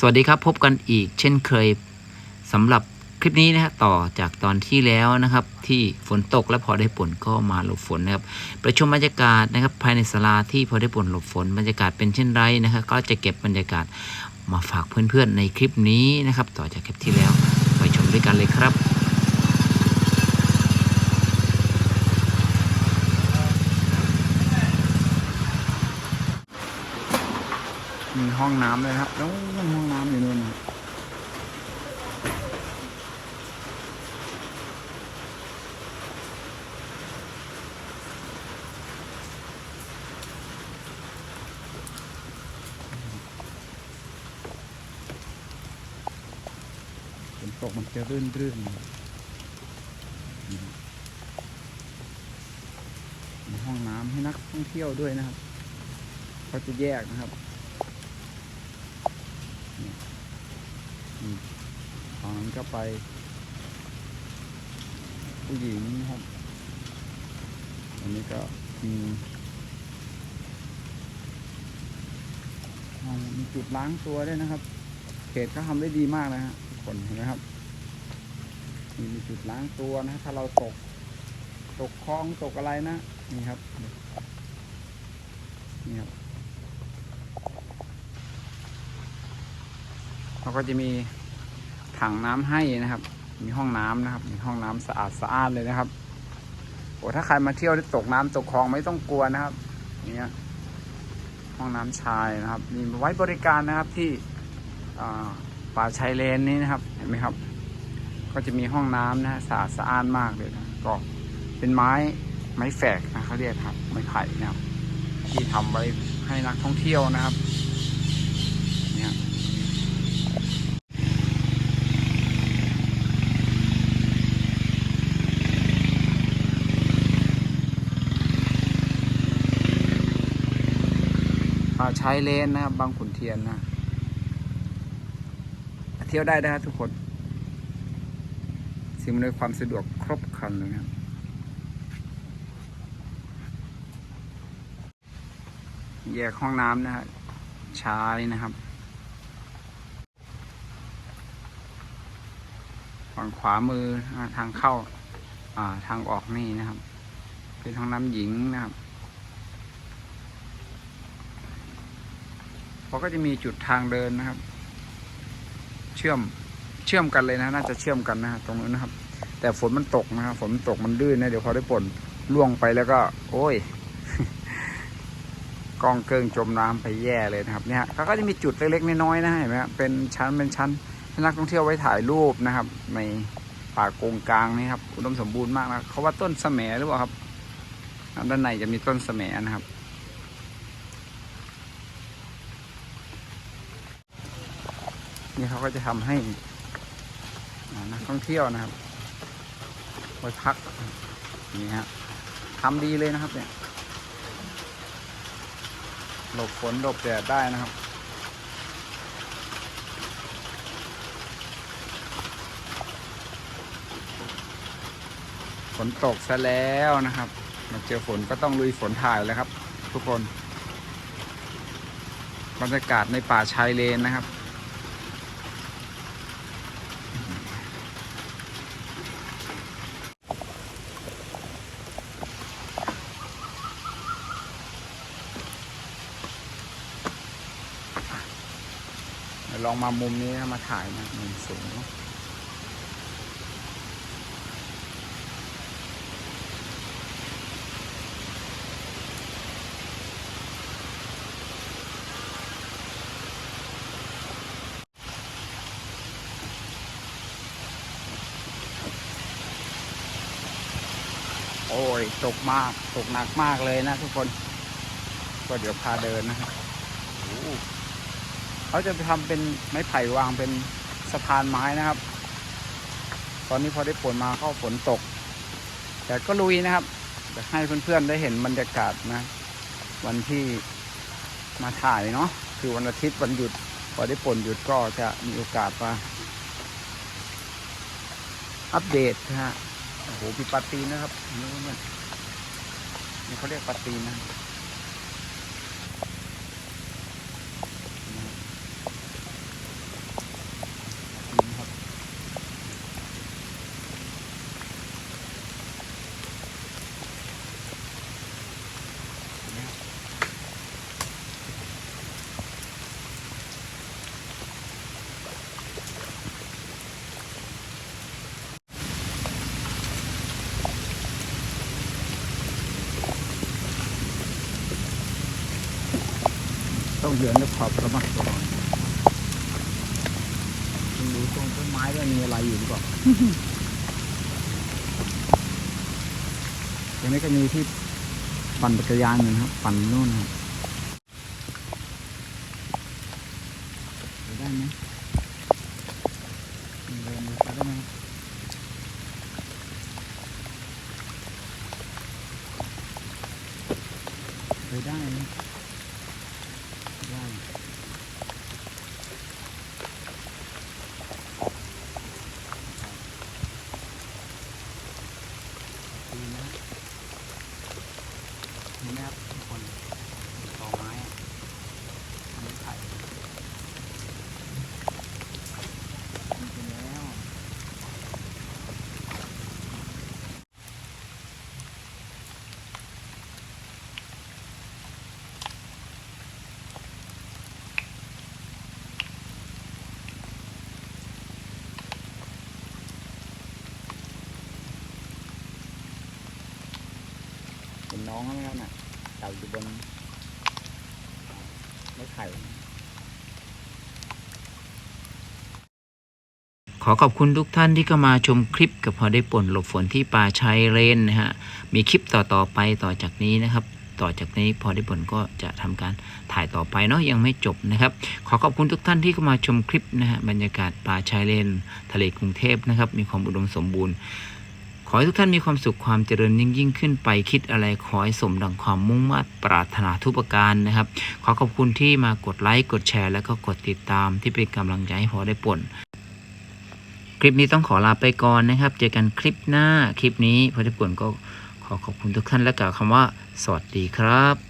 สวัสดีครับพบกันอีกเช่นเคยสำหรับคลิปนี้นะฮะต่อจากตอนที่แล้วนะครับ ที่ฝนตกและพอได้ฝนก็มาหลบฝนนะครับประชุมบรรยากาศนะครับ ภายในศาลาที่พอได้ฝนหลบฝนบรรยากาศเป็นเช่นไรนะครับก็จะเก็บบรรยากาศมาฝากเพื่อนๆในคลิปนี้นะครับ ต่อจากคลิปที่แล้วไปชมด้วยกันเลยครับ ห้องน้ำเลยครับแล้วห้องน้ำอยู่นู่นฝนตกมันจะรื่นรื่นๆมีห้องน้ำให้นักท่องเที่ยวด้วยนะครับเขาจะแยกนะครับ ตอนนั้นก็ไป ผู้หญิงครับอันนี้ก็มีมีจุดล้างตัวด้วยนะครับ เขตเขาทำได้ดีมากนะฮะทุกคนเห็นไหมครับมีมีจุดล้างตัวนะถ้าเราตก ตกคลองตกอะไรนะ นี่ครับ นี่ครับ เขาก็จะมีถังน้ำให้นะครับ มีห้องน้ำนะครับ มีห้องน้ำสะอาดสะอาดเลยนะครับโอ้ถ้าใครมาเที่ยวที่ตกน้ำตกคลองไม่ต้องกลัวนะครับเนี่ยห้องน้ำชายนะครับ มีไว้บริการนะครับที่ป่าชายเลนนี้นะครับ เห็นไหมครับ ก็จะมีห้องน้ำนะสะอาดสะอาดมากเลยนะก็เป็นไม้ไม้แฝกนะเขาเรียกครับไม้ไผ่นะครับที่ทำไว้ให้นักท่องเที่ยวนะครับ เนี่ย ป่า ชายเลนนะครับบางขุนเทียนนะ เที่ยวได้นะครับทุกคน สิ่งอำนวยความสะดวกครบครันเลยนะครับแยกห้องน้ำนะฮะชายนะครับ ฝั่งขวามือทางเข้า อ่าทางออกนี่นะครับ เป็นห้องน้ำหญิงนะครับ เขาก็จะมีจุดทางเดินนะครับ เชื่อมเชื่อมกันเลยนะ น่าจะเชื่อมกันนะตรงนู้นนะครับ แต่ฝนมันตกนะครับฝนมันตกมันลื่นนะเดี๋ยวพอได้ฝนล่วงไปแล้วก็ โอ้ยกองเกิงจมน้ำไปแย่เลยนะครับ เนี่ยเขาก็จะมีจุดเล็กๆน้อยๆนะเห็นไหมครับเป็นชั้นเป็นชั้นให้นักท่องเที่ยวไว้ถ่ายรูปนะครับ ในป่าโกงกลางนี่ครับอุดมสมบูรณ์มากนะเขาว่าต้นแสมหรือเปล่าครับด้านในจะมีต้นแสมนะครับ นี่เขาก็จะทำให้นักท่องเที่ยวนะครับไว้พักนี่ฮะทำดีเลยนะครับ เนี่ยหลบฝนหลบแดดได้นะครับฝนตกซะแล้วนะครับ มาเจอฝนก็ต้องลุยฝนถ่ายแล้วครับ ทุกคน บรรยากาศในป่าชายเลนนะครับ เดี๋ยวล องมามุมนี้นะมาถ่ายนะมุมสูงโอ้ยตกมาก ตกหนักมากเลยนะทุกคน ก็เดี๋ยวพาเดินนะครับ เขาจะไปทำเป็นไม้ไผ่วางเป็นสะพานไม้นะครับ ตอนนี้พอได้ฝนมาเข้าฝนตก แต่ก็ลุยนะครับจะให้เพื่อนๆได้เห็นบรรยากาศนะ วันที่มาถ่ายเนาะคือวันอาทิตย์วันหยุด พอได้ฝนหยุดก็จะมีโอกาสมาอัปเดตฮะโอ้โหมีปาตีนะครับนี่เขาเรียกปาตีนะ ต้องเดินด้วยความระมัดระวังดูตรงต้นไม้ด้วยมีอะไรอยู่หรือเปล่าตรงนี้ก็มีที่ปั่นจักรยานอยู่นะครับ ปั่นนู่นครับไปได้ไหมเดินไปได้ไหมครับไปได้นะได้ดีนะ เห็นไหมครับทุกคนต่อไม้อะทำไข่มีไปแล้ว เป็ น้องเขาไหมครับน่ะเต่าอยู่บนไม้ไข่ขอขอบคุณทุกท่านที่เข้ามาชมคลิปกับพอได้ป่นหลบฝนที่ป่าชายเลนนะฮะ มีคลิปต่อๆไปต่อจากนี้นะครับ ต่อจากนี้พอได้ผลก็จะทำการถ่ายต่อไปเนาะยังไม่จบนะครับ ขอขอบคุณทุกท่านที่เข้ามาชมคลิปนะฮะบรรยากาศป่าชายเลน ทะเลกรุงเทพนะครับ มีความอุดมสมบูรณ์ ขอให้ทุกท่านมีความสุขความเจริญยิ่งยิ่งขึ้นไปคิดอะไรขอให้สมดังความมุ่งมั่นปรารถนาทุกประการนะครับ ขอขอบคุณที่มากดไลค์กดแชร์ และก็กดติดตามที่เป็นกำลังใจให้พอได้ป่นคลิปนี้ต้องขอลาไปก่อนนะครับ เจอกันคลิปหน้าคลิปนี้พอได้ป่นก็ขอขอบคุณทุกท่านและกล่าวคำว่า สวัสดีครับ